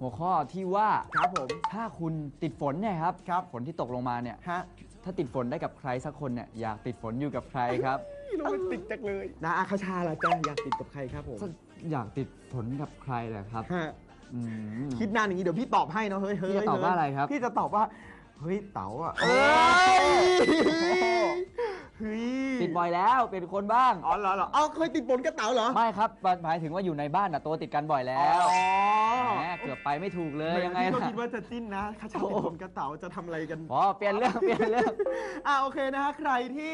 หัวข้อที่ว่าครับผมถ้าคุณติดฝนเนี่ยครับครับฝนที่ตกลงมาเนี่ยฮะถ้าติดฝนได้กับใครสักคนเนี่ยอยากติดฝนอยู่กับใครครับโรแมนติกจังเลยนะอาคาชาล่ะจ้าอยากติดกับใครครับผมอยากติดฝนกับใครแหละครับฮะอืมคิดนานอย่างนี้เดี๋ยวพี่ตอบให้เนาะเฮ้ยเฮ้ยพี่จะตอบว่าอะไรครับพี่จะตอบว่าเฮ้ยเต๋าอะ เอ้ยเฮ้ยติดบ่อยแล้วเป็นคนบ้าง อ๋อเหรอเหรอเอาเคยติดฝนกับเต๋าเหรอไม่ครับหมายถึงว่าอยู่ในบ้านอะตัวติดกันบ่อยแล้วอ๋อแหมเกือบไปไม่ถูกเลยยังไงพี่ก็ล่ะคิดว่าจะจิ้นนะคาชาติดฝนกับเต๋าจะทำอะไรกัน พอเปลี่ยนเรื่องเปลี่ยนเรื่อง อ่าโอเคนะฮะใครที่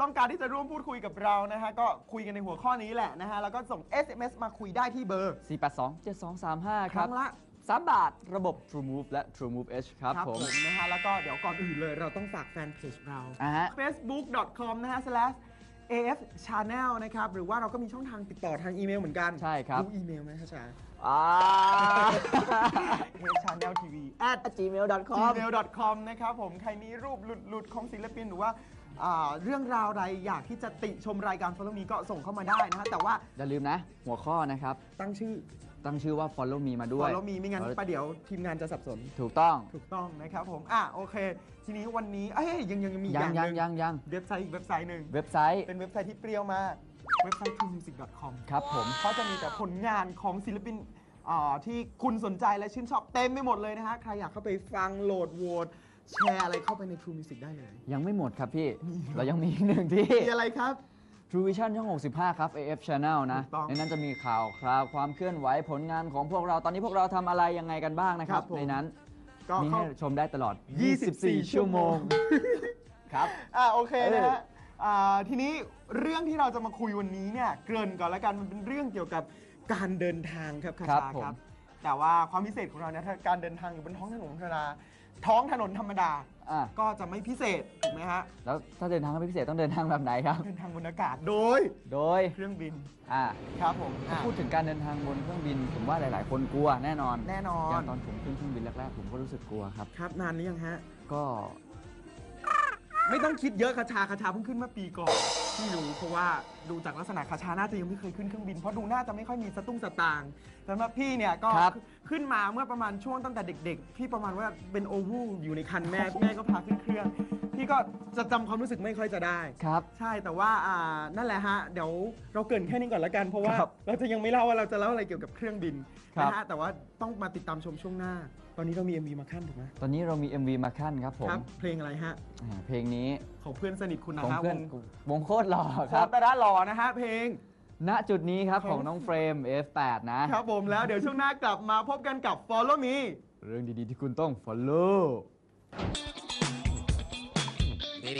ต้องการที่จะร่วมพูดคุยกับเรานะฮะก็คุยกันในหัวข้อนี้แหละนะฮะแล้วก็ส่ง SMS มาคุยได้ที่เบอร์ 482 7235 คครัรั้บ งละ 3 บาทระบบ True Move และ True Move H ครับผม นะฮะแล้วก็เดี๋ยวก่อนอื่นเลยเราต้องฝากแฟนเพจเรา อ่าฮะ facebook.com นะฮะ slash af channel นะครับ หรือว่าเราก็มีช่องทางติดต่อทางอีเมลเหมือนกันใช่ครับรู้อีเมลไหมคะชา อ่า af channel tv at gmail.com gmail.com นะครับผม ใครมีรูปหลุดๆ ของศิลปินหรือว่า อ่าเรื่องราวใดอยากที่จะติชมรายการ Follow Me ก็ส่งเข้ามาได้นะฮะแต่ว่าอย่าลืมนะ หัวข้อนะครับ ตั้งชื่อ ตั้งชื่อว่า Follow Me มาด้วย Follow Me ไม่งั้นประเดี๋ยวทีมงานจะสับสน ถูกต้อง ถูกต้องนะครับผมอะโอเค ทีนี้วันนี้เอ้ยยังยังยังมีอีกยัองย่างหยังนึ่งยังยังเว็บไซต์อีกเว็บไซต์หนึ่งเว็บไซต์เป็นเว็บไซต์ที่เปรี้ยวมากเว็บไซต์ truemusic.com ครับผม เขาจะมีแต่ผลงานของศิลปินอ่าที่คุณสนใจและชื่นชอบเต็มไปหมดเลยนะฮะ ใครอยากเข้าไปฟังโหลดโหวต แชร์อะไรเข้าไปใน True Music ได้เลยยังไม่หมดครับพี่ เรายังมีอีกหนึ่งที่ มีอะไรครับ True Vision ช่อง 65 ครับ AF Channel นะ ถูกต้องในนั้นจะมีข่าวคราวความเคลื่อนไหวผลงานของพวกเราตอนนี้พวกเราทำอะไรยังไงกันบ้างนะครับ ครับผม ในนั้นก็มีเข้า ให้ชมได้ตลอด 24 24ชั่วโมง ครับ อ่าโอเคนะเอฮะออ่าทีนี้เรื่องที่เราจะมาคุยวันนี้เนี่ยเกริ่นก่อนละกันมันเป็นเรื่องเกี่ยวกับการเดินทางครับคาครับชาผม ครับ แต่ว่าความพิเศษของเราเนี่ยถ้าการเดินทางอยู่บนท้องถนนธรรมดา ท้องถนนธรรมดา อะก็จะไม่พิเศษถูกไหมฮะ แล้วถ้าเดินทางไม่พิเศษต้องเดินทางแบบไหนครับ เดินทางบนอากาศโดยโดยเครื่องบินอะครับผมอะ พูดถึงการเดินทางบนเครื่องบิน ผมว่าหลาย ๆ คนกลัวแน่นอนแน่นออย่านงตอนผมขึ้นเครื่องบินแรก ๆ ผมก็รู้สึกกลัวครับ ครับนานหรือยังฮะ ก็ไม่ต้องคิดเยอะคาชาคาชาเพิ่งขึ้นเมื่อปีก่อน ที่รู้เพราะว่าดูจากลักษณะคาชาน่าจะยังไม่เคยขึ้นเครื่องบิน เพราะดูน่าจะไม่ค่อยมีสตุ้งสตางค์สำหรับพี่เนี่ยก็ครับ ขึ้นมาเมื่อประมาณช่วงตั้งแต่เด็ก ๆ พี่ประมาณว่าเป็นโอวูอยู่ในคันแม่ แม่ก็พาขึ้นเครื่อง พี่ก็จะจำความรู้สึกไม่ค่อยจะได้ ครับ ใช่แต่ว่าอ่านั่นแหละฮะ เดี๋ยวเราเกรินแค่นี้ก่อนละกันเพราะว่าครับเราจะยังไม่เล่าว่าเราจะเล่าอะไรเกี่ยวกับเครื่องบินครับ นะฮะแต่ว่าต้องมาติดตามชมช่วงหน้า ตอนนี้เรามี MV มาขั้นถูกไหมตอนนี้เรามี MV มาขั้นครับผมครับเพลงอะไรฮะอ่าเพลงนี้ของเพื่อนสนิทคุณนะของฮะเพื่อนวงวงโคตรหล่อคครัรับบตาด้าหล่อนะฮะเพลง ณจุดนี้ครับของของน้องเฟรม F8 นะ ครับผมแล้วเดี๋ยวช่วงหน้ากลับมาพบกันกับ Follow Me เรื่องดีๆที่คุณต้อง follow ยิ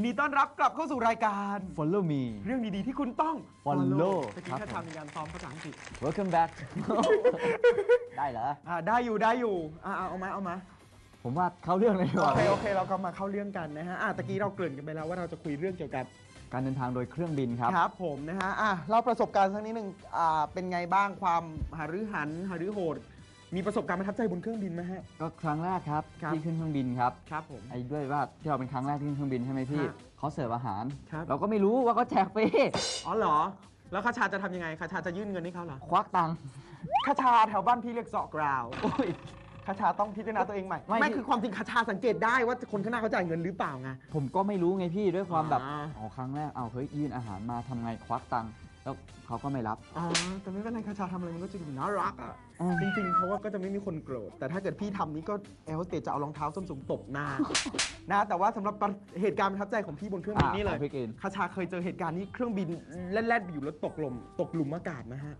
นดีต้อนรับกลับเข้าสู่รายการ follow me เรื่องดีๆที่คุณต้อง Follow ตะครักี้บถ้าทำมีการซ้อมภาษาอังกฤษ welcome back ได้เหรอ อ่าได้อยู่ได้อยู่อ่าเอามาเอามาผมว่าเข้าเรื่องเลยดีกโอว่าเคโอเคเราก็มาเข้าเรื่องกันนะฮะอ่าตะกี้เราเกริ่นกันไปแล้วว่าเราจะคุยเรื่องเกี่ยวกับการเดินทางโดยเครื่องบินครับ ครับผมนะฮะอะเล่าประสบการณ์สักนิดหนึ่งอ่าเป็นไงบ้างความหารือหันหารือโหด มีประสบการณ์ประทับใจบนเครื่องบินไหมฮะ ก็ครั้งแรกครับครับ ที่ขึ้นเครื่องบินครับครับผม ไอ้ด้วยว่าที่เราเป็นครั้งแรกที่ขึ้นเครื่องบินใช่ไหมพี่ฮะเขาเสิร์ฟอาหาร ครับ เราก็ไม่รู้ว่าเขาแจกฟรีอ๋อเหรอ แล้วคาชาจะทำยังไงคาชาจะยื่นเงินให้เขาเหรอควักตังค์ คาชาแถวบ้านพี่เรียกเสาะกราวโอ้ยคาชาต้องพิจารณาตัวเองใหม่ ไม่ไม่คือความจริงคาชาสังเกตได้ว่าคนข้างหน้าเขาจ่ายเงินหรือเปล่าไง ผมก็ไม่รู้ไงพี่ด้วยความแบบอ่า อ๋อครั้งแรกเอาเฮ้ยยื่นอาหารมาทำไงควักตังค์ แล้วเขาก็ไม่รับ อ๋อแต่ไม่เป็นไรคาชาทำอะไรมันก็จะดูน่ารักอะ อืม จริงๆเพราะว่าก็จะไม่มีคนโกรธ แต่ถ้าเกิดพี่ทำนี้ก็แอร์โฮสเตสจะเอารองเท้าส้นสูงตบหน้า นะ แต่ว่าสำหรับเหตุการณ์ประทับใจของพี่บนเครื่องบินนี่เลอะยของพี่กิน คาชาเคยเจอเหตุการณ์นี้เครื่องบินแล่นๆไปอยู่แล้วตกลมตกหลุมอากาศนะฮะ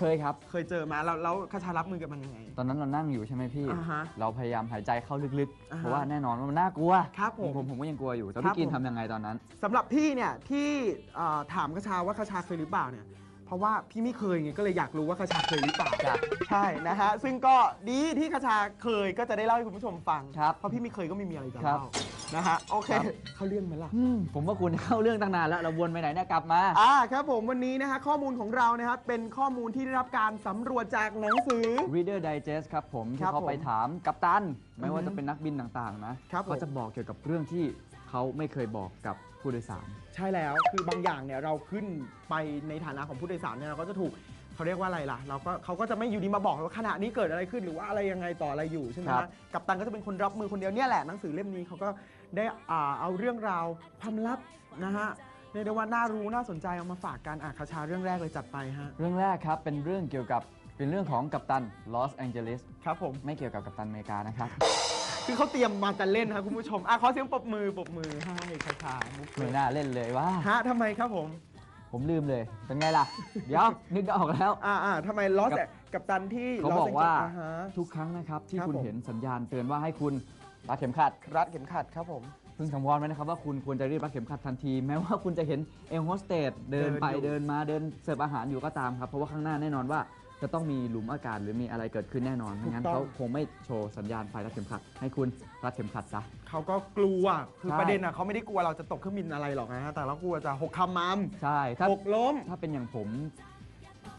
เคยครับ เคยเจอมาแล้วแล้วคาชารับมือกับมันยังไง ตอนนั้นเรานั่งอยู่ใช่ไหมพี่ อ่าฮะเราพยายามหายใจเข้าลึกอ่าๆฮะเพราะว่าแน่นอนว่ามันน่ากลัวครับผมผมผมก็ยังกลัวอยู่แต่ครัพี่บกินผม ทำยังไงตอนนั้น สำหรับพี่เนี่ยที่เอ่อถามคาชาว่าคาชาเคยหรือเปล่าเนี่ย เพราะว่าพี่ไม่เคยไงก็เลยอยากรู้ว่าคาชาเคยหรือเปล่า จ้ะใช่นะฮะซึ่งก็ดีที่คาชาเคยก็จะได้เล่าให้คุณผู้ชมฟังครับเพราะพี่ไม่เคยก็ไม่มีอะไรจะครับ เล่า นะฮะโอเค ครับ เข้าเรื่องไหมล่ะ อืมผมว่าคุณเข้าเรื่องตั้งนานแล้ว เราวนไปไหนเนี่ยกลับมา อ่าครับผมวันนี้นะฮะข้อมูลของเรานะครับเป็นข้อมูลที่ได้รับการสำรวจจากหนังสือ Reader Digest ครับผมคที่รับเขาไปผมถามกัปตัน ไม่ว่าอือฮึจะเป็นนักบินต่างๆนะครับผม เขาจะบอกเกี่ยวกับเรื่องที่เขาไม่เคยบอกกับผู้โดยสาร ใช่แล้วคือบางอย่างเนี่ยเราขึ้นไปในฐานะของผู้โดยสารเนี่ยเราก็จะถูก เขาเรียกว่าอะไรล่ะ เราก็เขาก็จะไม่อยู่ดีมาบอกว่าขณะนี้เกิดอะไรขึ้นหรือว่าอะไรยังไงต่ออะไรอยู่ใช่ไหมครัฮะบ กัปตันก็จะเป็นคนรับมือคนเดียวเนี่ยแหละหนังสือเล่มนี้เขาก็ได้อ่าเอาเรื่องราวความลับนะฮะเรียกได้ว่าน่ารู้น่าสนใจเอามาฝากกันอะคาชาเรื่องแรกเลยจัดไปฮะเรื่องแรกครับ เป็นเรื่องเกี่ยวกับเป็นเรื่องของกัปตันลอสแองเจลิสครับผม ไม่เกี่ยวกับกัปตันอเมริกานะครับ คือเขาเตรียมมากันเล่นครับคุณผู้ชมอะขอเสียงปรบมือปรบมือให้คาชามุกไม่น่าเล่นเลยว่า ฮะทำไมครับผม ผมลืมเลย เป็นไงล่ะ เดี๋ยวนึกออกแล้ว อ่าอ่าทำไมลอสกับ กับตันที่ เขาบอกว่าลสแงเจลิสอ่ฮะ ทุกครั้งนะครับ ที่ครับคุณผม เห็นสัญญาณเตือนว่าให้คุณรัดเข็มขัด รัดเข็มขัดครับผมเพิ่งสังวรไว้นะครับว่าคุณควรจะรีบรัดเข็มขัดทันที แม้ว่าคุณจะเห็นเอลโฮสเตสเดินไปเดินอยู่ เดินมาเดินเสิร์ฟอาหารอยู่ก็ตามครับ เพราะว่าข้างหน้าแน่นอนว่า จะต้องมีหลุมอากาศหรือมีอะไรเกิดขึ้นแน่นอนไม่งั้นเขาคงไม่โชว์สัญญาณไฟรัดเข็มขัด ให้คุณรัดเข็มขัดซะ เขาก็กลัว คือใช่ ประเด็นอะเขาไม่ได้กลัวเราจะตกเครื่องบินอะไรหรอกนะฮะ แต่เรากลัวจะหกคำมัมใช่ถ้าหกล้ม ถ้าเป็นอย่างผม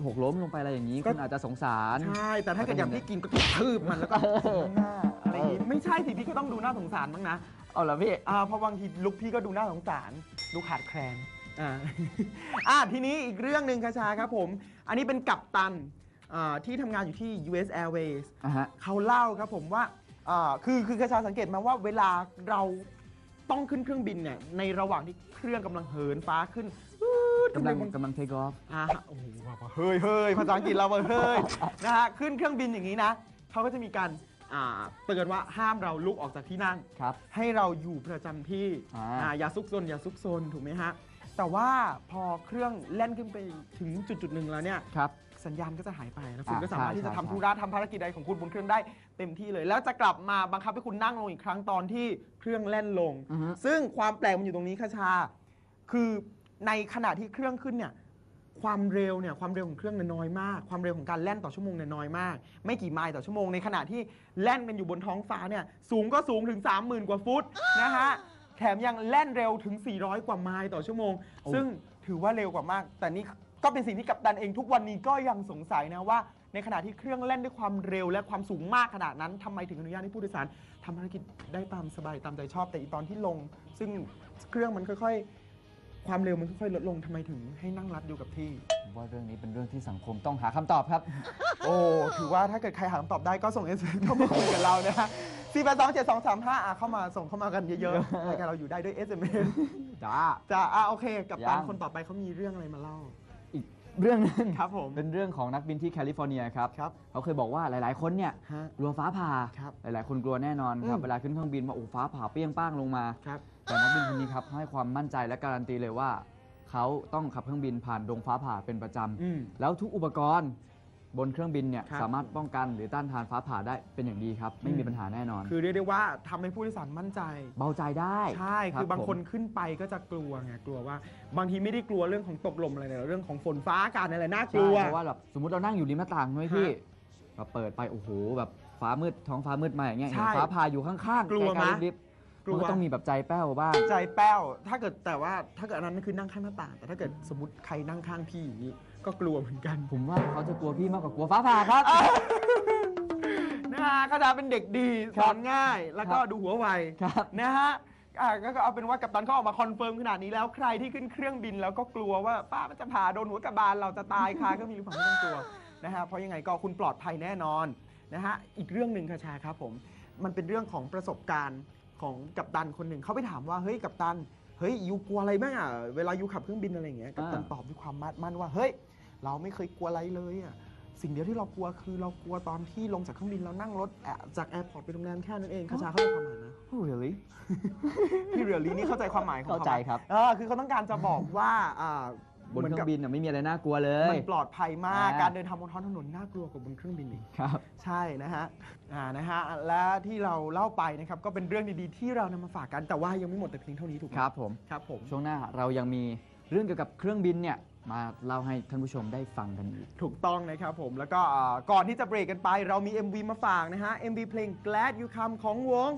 หกล้มลงไปอะไรอย่างนี้ก็ คุณอาจจะสงสาร ใช่ แต่ถ้าเกิดอย่างพี่กินก็กระทืบมันแล้วก็เออหน้าอะไรอย่างงี้ ไม่ใช่สิพี่ก็ต้องดูน่าสงสารบ้างนะ เอาละพี่ อ่าเพราะบางทีลุกพี่ก็ดูน่าสงสารดูขาดแคลนอ่า อ่าทีนี้อีกเรื่องหนึ่งคาชาครับผม อันนี้เป็นกัปตัน อ่าที่ทำงานอยู่ที่ US Airways อะฮะ เขาเล่าครับผมว่าอ่าคือคือกระชาสังเกตมาว่าเวลาเราต้องขึ้นเครื่องบินเนี่ยในระหว่างที่เครื่องกำลังเหินฟ้าขึ้นอื้อกำลังมันกำลังเทคออฟ อ่าโอ้โหเฮ้ยเฮ้ยภาษาอังกฤษเราเฮ้ย นะฮะ ขึ้นเครื่องบินอย่างนี้นะ เขาก็จะมีการ อ่า เตือนว่าห้ามเราลุกออกจากที่นั่ง ครับให้เราอยู่ประจำที่อ่า อ่าอย่าซุกซนอย่าซุกซน ถูกไหมฮะ แต่ว่าพอเครื่องแล่นขึ้นไปถึงจุดจุดๆหนึ่งแล้วเนี่ย ครับ สัญญาณก็จะหายไปแล้วคุณอ่าก็สามารถใช่ที่จะใช่ทำธุระทำภารกิจใดของคุณบนเครื่องได้เต็มที่เลย แล้วจะกลับมาบังคับให้คุณนั่งลงอีกครั้งตอนที่เครื่องแล่นลง อือฮึ ซึ่งความแปลกมันอยู่ตรงนี้ค่ะชา คือในขณะที่เครื่องขึ้นเนี่ยความเร็วเนี่ยความเร็วของเครื่องเนี่ยน้อยมาก ความเร็วของการแล่นต่อชั่วโมงเนี่ยน้อยมาก ไม่กี่ไมล์ต่อชั่วโมงในขณะที่แล่นกันอยู่บนท้องฟ้าเนี่ยสูงก็สูงถึง 30,000 กว่าฟุตนะฮะแถมยังแล่นเร็วถึง 400 กว่าไมล์ต่อชั่วโมงโอ้ซึ่งถือว่าเร็วกว่ามาก แต่นี่ ก็เป็นสิ่งที่กัปตันเองทุกวันนี้ก็ยังสงสัยนะว่า ในขณะที่เครื่องเล่นด้วยความเร็วและความสูงมากขนาดนั้นทำไมถึงอนุญาตให้ผู้โดยสารทำภารกิจได้ตามสบายตามใจชอบ แต่อีตอนที่ลง ซึ่งเครื่องมันค่อยๆ ความเร็วมันค่อยๆลดลงทำไมถึงให้นั่งรัดอยู่กับที่ ผมว่าเรื่องนี้เป็นเรื่องที่สังคมต้องหาคำตอบครับ โอ้ถือว่าถ้าเกิดใครหาคำตอบได้ก็ส่งเอสเข้ามาคุยกับเรานะฮะสี่แปดสองเจ็ดสองสามห้าเข้ามาส่งเข้ามากันเยอะๆรายการเราอยู่ได้ด้วย SMS จ้าจ้าอะโอเค กับตามยังคนต่อไปเขามีเรื่องอะไรมาเล่าอีก เรื่องหนึงครับผมเป็นเรื่องของนักบินที่แคลิฟอร์เนียครับครับเขาเคยบอกว่าหลาย ๆ คนเนี่ยฮะกลัวฟ้าผ่า ครับหลาย ๆ คนกลัวแน่นอนครับ อืม เวลาขึ้นเครื่องบินมาโอ้ฟ้าผ่าเปรี้ยงป้างลงมา ครับ แต่นักบินคนนี้ครับให้ความมั่นใจและการันตีเลยว่า เขาต้องขับเครื่องบินผ่านดงฟ้าผ่าเป็นประจำ อืมแล้วทุกอุปกรณ์ บนเครื่องบินเนี่ยครับ สามารถป้องกันหรือต้านทานฟ้าผ่าได้เป็นอย่างดีครับ ไม่มีอืมปัญหาแน่นอน คือเรียกได้ว่าทำให้ผู้โดยสารมั่นใจ เบาใจได้ใช่ คือบางผมคนขึ้นไปก็จะกลัวไง กลัวว่า บางทีไม่ได้กลัวเรื่องของตกลมอะไรเลยเรื่องของฝนฟ้าอากาศอะไรน่ากใช่ลัวเพราะว่าแบบสมมติเรานั่งอยู่ริมหน้าต่างใช่ไหมพี่ฮะแบบเปิดไปโอ้โหแบบฟ้ามืดท้องฟ้ามืดมาอย่างเงี้ยใช่เห็นฟ้าผ่าอยู่ข้างๆกลัวไกลมะๆริบๆกลัว มันก็ต้องมีแบบใจแป้วบ้างใจแป้ว ถ้าเกิดแต่ว่าถ้าเกิดอันนั้นคือนั่งข้างหน้าต่าง แต่ถ้าเกิดสมมติใครนั่งข้างพี่อย่างนี้ ก็กลัวเหมือนกัน ผมว่าเขาจะกลัวพี่มากกว่ากลัวฟ้าผ่าครับ นะฮะก็จะเป็นเด็กดีคสรับอนง่ายแล้วก็ครับดูหัวไวครับ นะฮะอะก็ก็เอาเป็นว่ากัปตันเขาออกมาคอนเฟิร์มขนาดนี้แล้วใครที่ขึ้นเครื่องบินแล้วก็กลัวว่าป้ามันจะผ่าโดนหัวกระบาลเราจะตายคาเครื่องบินหรือเปล่าไม่ต้องกลัวนะฮะเพราะยังไงก็คุณปลอดภัยแน่นอนนะฮะอีกเรื่องหนึ่งค่ะชาครับผม มันเป็นเรื่องของประสบการณ์ของกัปตันคนหนึ่งเขาไปถามว่าเฮ้ยกัปตัน เฮ้ยยูกลัวอะไรบ้างอะเวลายูขับเครื่องบินอะไรอย่างเงี้ยกัปตันอ่าตอบด้วยความมั่นมั่นว่าเฮ้ย เราไม่เคยกลัวอะไรเลยอะสิ่งเดียวที่เรากลัวคือเรากลัวตอนที่ลงจากเครื่องบินแล้วนั่งรถแอะจากแอร์พอร์ตไปโรงแรมแค่นั้นเองคาชาเข้าใจความหมายนะ Oh really พี่เรือลีนี่เข้าใจความหมายของเข้าใจครับ เออคือเขาต้องการจะบอกว่าอ่า บนเครื่องบินน่ะไม่มีอะไรน่ากลัวเลมัยนปลอดภัยมาก อ่า การเดินทางบนท้องถนนน่ากลัวกว่าบนเครื่องบินอีก ครับ ใช่นะฮะ อ่า นะฮะ และที่เราเล่าไปนะครับ ก็เป็นเรื่องดีๆ ที่เรานำมาฝากกัน แต่ว่ายังไม่หมดแต่เพียงเท่านี้ถูกไหมครับผม ครับผม ช่วงหน้าเรายังมีเรื่องเกี่ยวกับเครื่องบินเนี่ยมาเล่าให้ท่านผู้ชมได้ฟังกันอีก ถูกต้องนะครับผม แล้วก็อ่าก่อนที่จะเบรกกันไป เรามี MV มาฝากนะฮะ MV เพลง Glad You Come ของวง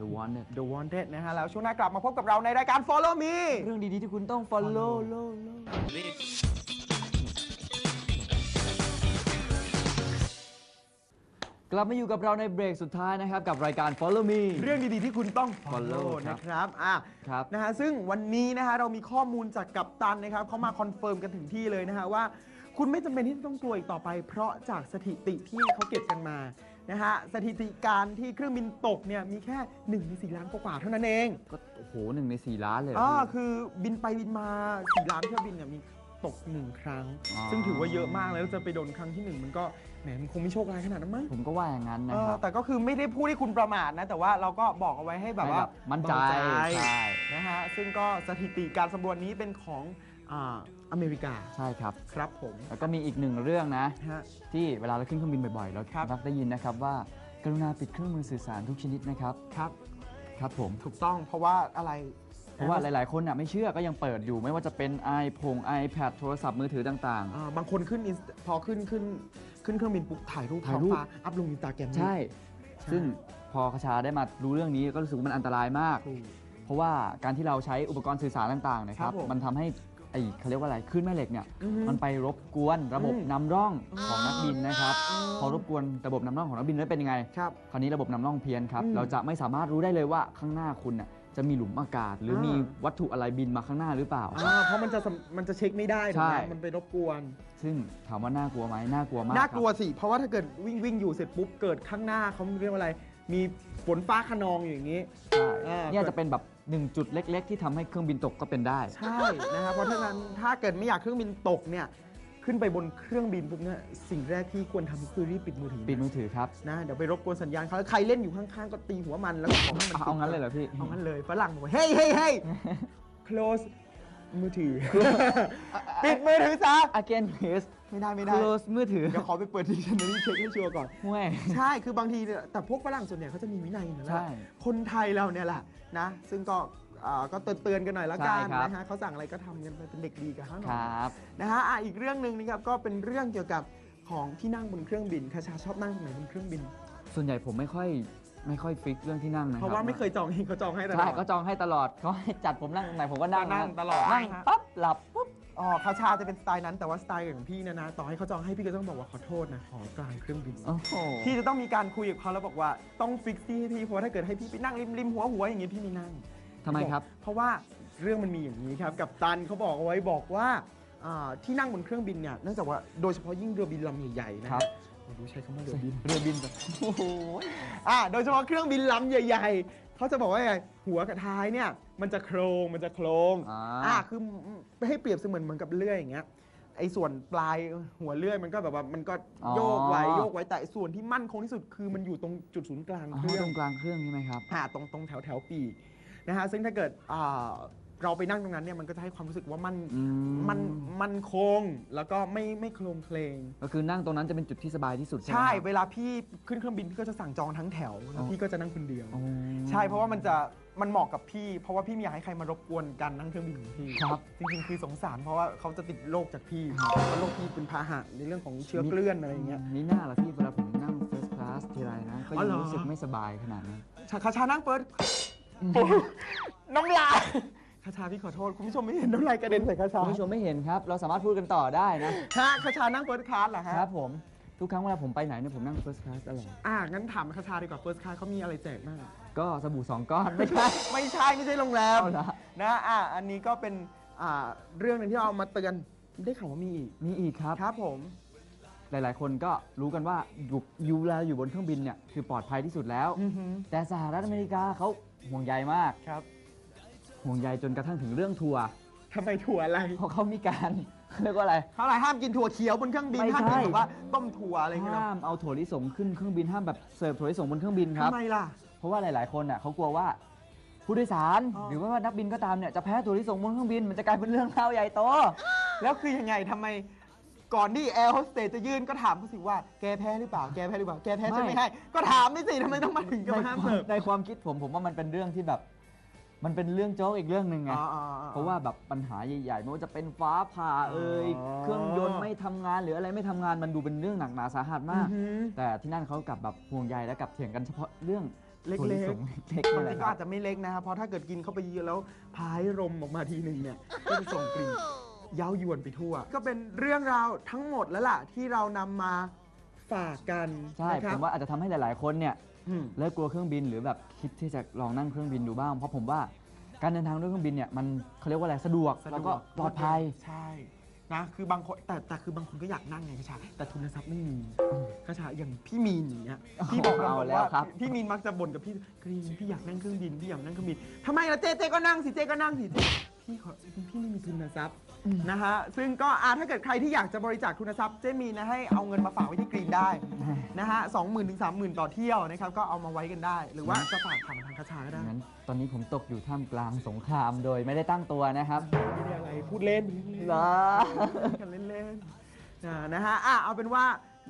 The Wanted The Wanted นะฮะ แล้วช่วงหน้ากลับมาพบกับเราในรายการ Follow Me เรื่องดีๆที่คุณต้อง follow Follow low, low. กกลับมาอยู่กับเราในเบรกสุดท้ายนะครับ กับรายการ Follow Me เรื่องดีๆที่คุณต้อง Follow follow ครับนะครับอะครับ นะฮะซึ่งวันนี้นะฮะเรามีข้อมูลจากกัปตันนะครับเขามาคอนเฟิร์มกันถึงที่เลยนะฮะว่า คุณไม่จำเป็นที่จะต้องกลัวอีกต่อไป เพราะจากสถิติที่เขาเก็บกันมา นะฮะสถิติการที่เครื่องบินตกเนี่ยมีแค่1ใน4ล้านกว่าๆเท่านั้นเองก็โอ้โหหนึ่งในสี่ล้านเลยเหรอ่าพี่ คือบินไปบินมา4ล้านเที่ยวบินเนี่ยมีตกหนึ่งครั้ง อ๋อ ซึ่งถือว่าเยอะมากแล้วจะไปโดนครั้งที่หนึ่งมันก็แหมมันคงไม่โชคร้ายขนาดนั้นมั้งผมก็ว่าอย่างนั้นนะเอคอรับแต่ก็คือไม่ได้พูดให้คุณประมาทนะ แต่ว่าเราก็บอกเอาไว้ให้แบบว่าให้มั่นใจเบาใช่ นะฮะซึ่งก็สถิติการสำรวจนี้เป็นของอ่า อเมริกาใช่ครับ ครับผม แล้วก็มีอีกหนึ่งเรื่องนะ ฮะ ที่เวลาเราขึ้นเครื่องบินบ่อยๆเราครับ มักได้ยินนะครับว่า กรุณาปิดเครื่องมือสื่อสารทุกชนิดนะครับ ครับ ครับผม ถูกต้องเพราะว่าอะไร เพราะว่าหลายๆคนน่ะไม่เชื่อก็ยังเปิดอยู่ไม่ว่าจะเป็น iPhone iPad โทรศัพท์มือถือต่าง อ่าบางคนขึ้น Inst- พอขึ้นขึ้นขึ้นเครื่องบินปุ๊บถ่ายรูปถ่ายท้องรูป ฟ้าอัพลงอินสตาแกรมๆ ใช่ ซึ่งพอคชาได้มารู้เรื่องนี้ก็รู้สึกว่ามันอันตรายมาก ถูก เพราะว่าการที่เราใช้อุปกรณ์สื่อสารต่างๆนะคครัรับบผมมันทำให้ ไอ้เขาเรียกว่าอะไรคลื่นแม่เหล็กเนี่ยอือฮึมันไปรบกวนระบบอืมนำร่องของนักบินนะครับอืมพอรบกวนระบบนำร่องของนักบินแล้วเป็นยังไง ครับ คราวนี้ระบบนำร่องเพี้ยนครับ อืมเราจะไม่สามารถรู้ได้เลยว่าข้างหน้าคุณน่ะจะมีหลุมอากาศ หรืออามี มีวัตถุอะไรบินมาข้างหน้าหรือเปล่า อ่าเพราะมันจะสำมันจะเช็คไม่ได้ถูกไหมใช่ มันไปรบกวน ซึ่งถามว่าน่ากลัวไหมน่ากลัวมากน่ากลัวครับสิ เพราะว่าถ้าเกิดวิ่งวิ่งอยู่เสร็จปุ๊บ เกิดข้างหน้าเขาเรียกว่าอะไร มีฝนฟ้าขนองอยู่อย่างนี้ ใช่อ่าเนี่ยจะเป็นแบบ หนึ่งจุดเล็ก ๆ ที่ทำให้เครื่องบินตกก็เป็นได้ ใช่นะครับเพราะฉะนั้นถ้าเกิดไม่อยากเครื่องบินตกเนี่ยขึ้นไปบนเครื่องบินปุ๊บเนี่ยสิ่งแรกที่ควรทำคือรีบปิดมือถือปิดมือถือครับ นะเดี๋ยวไปรบกวนสัญญาณเขาใครเล่นอยู่ข้างๆ ก็ตีหัวมันแล้วก็ขอให้มันเอางั้นเลยเหรอพี่ เอางั้นเลยฝรั่งบอกว่าเฮ้ยเฮ้ยเฮ้ย close มือถือ ปิดมือถือซะ again please ไม่ได้ไม่ได้ close มือถือเดี๋ยวขอไปเปิดดิกชันนารีเช็คให้ชัวร์ก่อน ห่วย ใช่ คือบางทีเนี่ยแต่พวกฝรั่งส่วนใหญ่เขาจะมีวินัยอยู่แล้วใช่คนไทยเราเนี่ยแหละนะ ซึ่งก็อ่าก็เตือนๆกันหน่อยละกันใช่ครับ นะฮะเขาสั่งอะไรก็ทำกันไปเป็นเด็กดีกับเขาหน่คอย รับ นะฮะอะอีกเรื่องหนึ่งนะครับ ก็เป็นเรื่องเกี่ยวกับของที่นั่งบนเครื่องบินคาชาชอบนั่งตรงไหนบนเครื่องบิน ส่วนใหญ่ผมไม่ค่อยไม่ค่อยฟิกเรื่องที่นั่งนะคเพรับราะว่าไม่เคยจองเองเขาจองให้ตลใช่อดก็จองให้ตลอดเขาให้จัดผมนั่งตรงไหนผมก็นั่งก็นั่งตลอดนั่งนะฮะ ปั๊บหลับปุ๊บ อ๋อคาชาจะเป็นสไตล์นั้นแต่ว่าสไตล์ของพี่เนะนะ ต่อให้เขาจองให้พี่ก็ต้องบอกว่าขอโทษนะ ขอกลางเครื่องบินโอ้โหพี่จะต้องมีการคุยกับเขาแล้วบอกว่าต้องฟิกซี่ให้พี่เพราะว่าถ้าเกิดให้พี่ไปนั่งริมริมหัวหัวอย่างงี้พี่ไม่นั่งทำไมครับ เพราะว่าเรื่องมันมีอย่างนี้ครับ กับตันเขาบอกเอาไว้บอกว่าอ่าที่นั่งบนเครื่องบินเนี่ยเนื่องจากว่าโดยเฉพาะยิ่งเรือบินลำใหญ่ๆนะครับ ไม่รู้ใช้คำว่าเรือบิน เรือบินแบบโอ้โหอ่าโดยเฉพาะเครื่องบินลำใหญ่ ๆ เขาจะบอกว่าไงหัวกับท้ายเนี่ย มันจะโครงมันจะโครงอ่าอ่า คือให้เปรียบเสมือนเหมือนกับเลื่อยอย่างเงี้ยไอ้ส่วนปลายหัวเลื่อยมันก็แบบว่ามันก็โยกไว้โยกไว้แต่ไอ้ส่วนที่มั่นคงที่สุดคือมันอยู่ตรงจุดศูนย์กลางอ๋อเครื่ตอรงงกลางเครื่องใช่ไหมครับ อ่าตรงตรงแถวแถวปีกนะฮะซึ่งถ้าเกิดอ่า เราไปนั่งตรงนั้นเนี่ยมันก็จะให้ความรู้สึกว่ามันอืมันมันคงแล้วก็ไม่ไม่โครงเคลง ก็คือนั่งตรงนั้นจะเป็นจุดที่สบายที่สุดใช่ไหมใช่ครับ เวลาพี่ขึ้นเครื่องบินพี่ก็จะสั่งจองทั้งแถวแล้อ๋วอ พี่ก็จะนั่งคนเดียว อ๋อ ใช่เพราะว่ามันจะมันเหมาะกับพี่ เพราะว่าพี่ไม่อยากให้ใครมารบกวนการนั่งเครื่องบินของพี่ครับจริงๆคือสงสารเพราะว่าเขาจะติดโรคจากพี่เพราะโรคพี่เป็นพาหะในเรื่องของเชื้อเกลื่อนอะไรอย่างเงี้ยนี่หน้าละพี่เวลาผมนั่ง first class ทีไรนะ ก็อ๋อยังเหรอ รู้สึกไม่สบายขนาดนั้นชาคาชานั่งเปิดน้ำลายคาชาพี่ขอโทษ คุณผู้ชมไม่เห็นน้ำลายกระเด็นใส่คาชาคุณผู้ชมไม่เห็นครับ เราสามารถพูดกันต่อได้นะ ฮะคาชานั่งเฟิร์สคลาสเหรอฮะครับผม ทุกครั้งเวลาผมไปไหนเนี่ยผมนั่ง first class ตลอด อ่างั้นถามคาชาดีกว่าเฟิร์สคลาสเขามีอะไรแจกบ้างก็สบู่สองก้อนไม่ใช่ ไม่ใช่ไม่ใช่โรงแรมเอาละนะอะอันนี้ก็เป็นอ่าเรื่องหนึงที่เอามาเตือนได้ข่าวว่ามีอีกมีอีกครับ ครับผม หลาย ๆ คนก็รู้กันว่าอยู่อยู่เวลาอยู่บนเครื่องบินเนี่ยคือปลอดภัยที่สุดแล้ว อือหือแต่สหรัฐอเมริกาเขาห่วงใยมาก ครับ ห่วงใยจนกระทั่งถึงเรื่องทัวร์ทำไมถั่วอะไร เพราะเขามีการ เรียกว่าอะไร เขาอะไรห้ามกินถั่วเขียวบนเครื่องบินไม่ห้ามกินใช่ แบบว่าต้มถั่วอะไรเงี้ยเหรอห้ามเอาถั่วลิสงขึ้นเครื่องบินห้ามแบบเสิร์ฟถั่วลิสงบนเครื่องบินครับ ทำไมล่ะ เพราะว่าหลาย ๆ คนน่ะเขากลัวว่าผู้โดยสาร อ๋อ หรือว่านักบินก็ตามเนี่ยจะแพ้ถั่วลิสงบนเครื่องบินมันจะกลายเป็นเรื่องเล่าใหญ่โตแล้วคือยังไงทำไมก่อนที่แอร์โฮสเตสจะยื่นก็ถามเขาสิว่าแกแพ้หรือเปล่าแกแพ้หรือเปล่าแกแพ้ใช่ไหมไม่ให้ก็ถามไม่สิทำไมต้องมาถึงกับในห้ามควาเสิมร์ฟในความคิดผมผมว่ามันเป็นเรื่องที่แบบ มันเป็นเรื่องโจ๊กอีกเรื่องหนึ่งไงอ๋ออ๋ออ๋อเพราะว่าแบบปัญหาใหญ่ๆไม่ว่าจะเป็นฟ้าผ่าเอ่ยอ๋อเครื่องยนต์ไม่ทำงานหรืออะไรไม่ทำงานมันดูเป็นเรื่องหนักหนาสาหัสมาก อือหือแต่ที่นั่นเขากลับแบบห่วงใยและกลับเถียงกันเฉพาะเรื่องเล็กๆ ถั่วลิสงเล็กๆบานี่งแหทีละก็ครัอาบจจะไม่เล็กนะครับเพราะถ้าเกิดกินเข้าไปเยอะแล้วพายลมออกมาทีหนึ่งเนี่ยก็จะส่งกลิ่นเย้ายวนไปทั่ว ก็เป็นเรื่องราวทั้งหมดแล้วล่ะที่เรานำมาฝากกันใช่นะคผรับ มว่าอาจจะทำให้หลายๆคนเนี่ยอืม เลิกกลัวเครื่องบินหรือแบบคิดที่จะลองนั่งเครื่องบินดูบ้าง เพราะผมว่าการเดินทางด้วยเครื่องบินเนี่ยมันเขาเรียกว่าอะไรสะดวก สะดวก แล้วก็ปลอดภัย ใช่นะคือบางคนแต่แต่คือบางคนก็อยากนั่งไงกระชาแต่ทุนทรัพย์ไม่มีกระชาอย่างพี่มีนอย่างเงี้ยพี่บอกเอาตรงๆแล้วว่าครับ พี่มีนมักจะบ่นกับพี่กรีนพี่อยากนั่งเครื่องบินพี่อยากนั่งเครื่องบินทำไมล่ะเจ๊เจ๊ก็นั่งสิเจ๊ก็นั่งสิเจ๊ พี่ขอพี่ไม่มีทุนทรัพย์นะฮะซึ่งก็อ่าถ้าเกิดใครที่อยากจะบริจาคทุนทรัพย์เจ๊มีนะให้เอาเงินมาฝากไว้ที่กรีนได้นะฮะสองหมื่นถึงสามหมื่นต่อเที่ยวนะครับก็เอามาไว้กันได้ หรือว่าจะฝากผ่านทางกระชาก็ได้งั้นตอนนี้ผมตกอยู่ท่ามกลางสงครามโดยไม่ได้ตั้งตัวนะครับไม่ได้อะไรพูดเล่นเหรอกันเล่นๆอ่านะฮะอะเอาเป็นว่า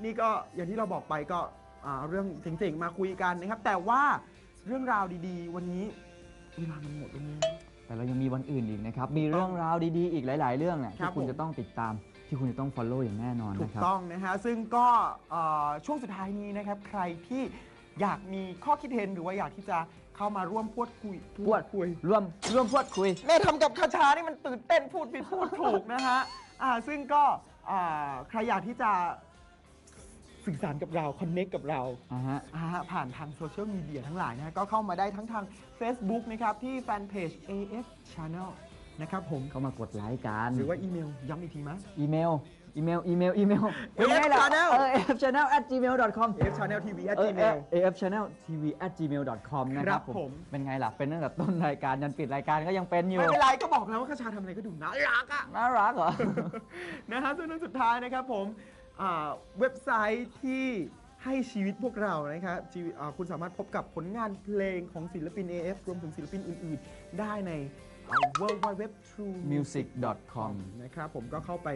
นี่ก็อย่างที่เราบอกไปก็อ่าเรื่องเจ๋งๆมาคุยกันนะครับ แต่ว่าเรื่องราวดีๆ วันนี้เวลามันหมดแล้วนะ แต่เรายังมีวันอื่นอีกนะครับ มีเรื่องราวดีๆ อีกหลาย ๆ เรื่องเนี่ยครัที่บคุณผม จะต้องติดตาม ที่คุณจะต้อง follow อย่างแน่นอนถูกนะครับ ต้องนะฮะ ซึ่งก็เอ่อช่วงสุดท้ายนี้นะครับ ใครที่อยากมีข้อคิดเห็นหรือว่าอยากที่จะเข้ามาร่วมพูดคุยพูดคุย ร่วมร่วมพูดคุย แม่ทำกับคาชานี่มันตื่นเต้นพูดผิดพูดถูกนะฮะ อ่าซึ่งก็อ่าใครอยากที่จะ สื่อสารกับเราคอนเน็กกับเรา อ่าฮะ อ่าผ่านทางโซเชียลมีเดียทั้งหลายนะฮะก็เข้ามาได้ทั้งทาง Facebook นะครับ ที่แฟนเพจ AF Channel นะครับผม เข้ามากดไลค์กันหรือว่าอีเมลย้ำอีกทีมั้ยอีเมล อีเมล อีเมล อีเมล AF เป็นไงล่ะ Channel เออ AF Channel at gmail com AF Channel TV at เออ gmail AF Channel TV at gmail com นะคครัรับบผม เป็นไงล่ะ เป็นตั้งแต่ต้นรายการยันปิดรายการก็ยังเป็นอยู่ ไม่เป็นไรก็บอกแล้วว่าคาชาทำอะไรก็ดูน่ารักอะน่ารักเหรอ นะฮะซึ่งเรื่องสุดท้ายนะครับผม อ่าเว็บไซต์ที่ให้ชีวิตพวกเรานะครับชีวิตอ่าคุณสามารถพบกับผลงานเพลงของศิลปิน AF รวมถึงศิลปินอื่น ๆ ได้ใน w w w true music com นะครับผมก็เข้าไป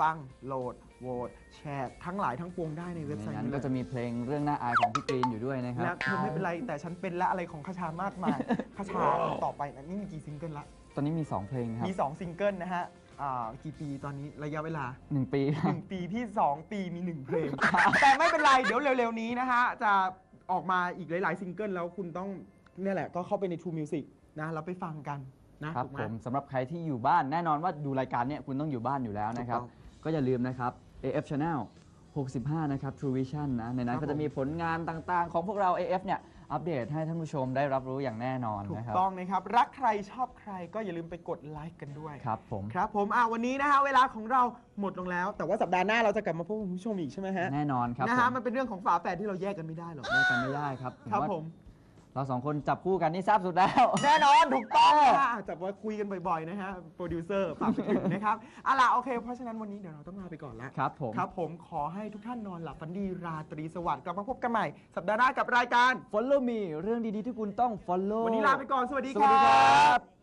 ฟังโหลดโหวตแชร์ทั้งหลายทั้งปวงได้ในเว็บไซในต์นั้นนี้ก็จะมีเพลงเรื่องน่าอายของพี่กรีนอยู่ด้วยนะครับและเธอไม่เป็นไรแต่ฉันเป็นและอะไรของคาชามากมายคาชาต่อไปนะนี่มีกี่ซิงเกิลละ ตอนนี้มี 2 เพลงครับ มี 2 ซิงเกิลนะฮะ อ่ากี่ปีตอนนี้ระยะเวลา1ปีหนึ่งปีพี่ 2 ปีมี 1 เพลง แต่ไม่เป็นไร เดี๋ยวเร็วๆนี้นะฮะ จะออกมาอีกหลายๆ ซิงเกิลแล้วคุณต้องเนี่ยแหละก็เข้าไปใน True Music นะแล้วไปฟังกันนะ ครับถูกไหผมสำหรับใครที่อยู่บ้านแน่นอนว่าดูรายการเนี่ยคุณต้องอยู่บ้านอยู่แล้วนะครับ ถูกต้องก็อย่าลืมนะครับ AF Channel 65 นะครับ True Vision นะในนั้ครันบก็จะมีผลงานต่างๆ ของพวกเรา AF เนี่ย อัปเดตให้ท่านผู้ชมได้รับรู้อย่างแน่นอนถูกนะครับ ต้องนะครับ รักใครชอบใครก็อย่าลืมไปกดไลค์กันด้วย ครับผม ครับผมอะวันนี้นะฮะเวลาของเราหมดลงแล้ว แต่ว่าสัปดาห์หน้าเราจะกลับมาพบกับคุณผู้ชมอีกใช่ไหมฮะแน่นอนครับนะผฮะมมันเป็นเรื่องของฝาแฝดที่เราแยกกันไม่ได้หรอก แยกกันไม่ได้ครับครับว่าผม เราสองคนจับคู่กันนี่ทราบสุดแล้ว แน่นอนถูกต้องเออค่ะจับว่าคุยกันบ่อยๆนะฮะโปรดิวเซอร์ฝากไปถึงนะครับเอาล่ะโอเค เพราะฉะนั้นวันนี้เดี๋ยวเราต้องลาไปก่อนแล้วครับผม ครับผมขอให้ทุกท่านนอนหลับฝันดีราตรีสวัสดิ์กลับมาพบกันใหม่ สัปดาห์หน้ากับรายการ Follow me เรื่องดีๆที่คุณต้อง follow วันนี้ลาไปก่อนสวัสดีสวัสดีครับ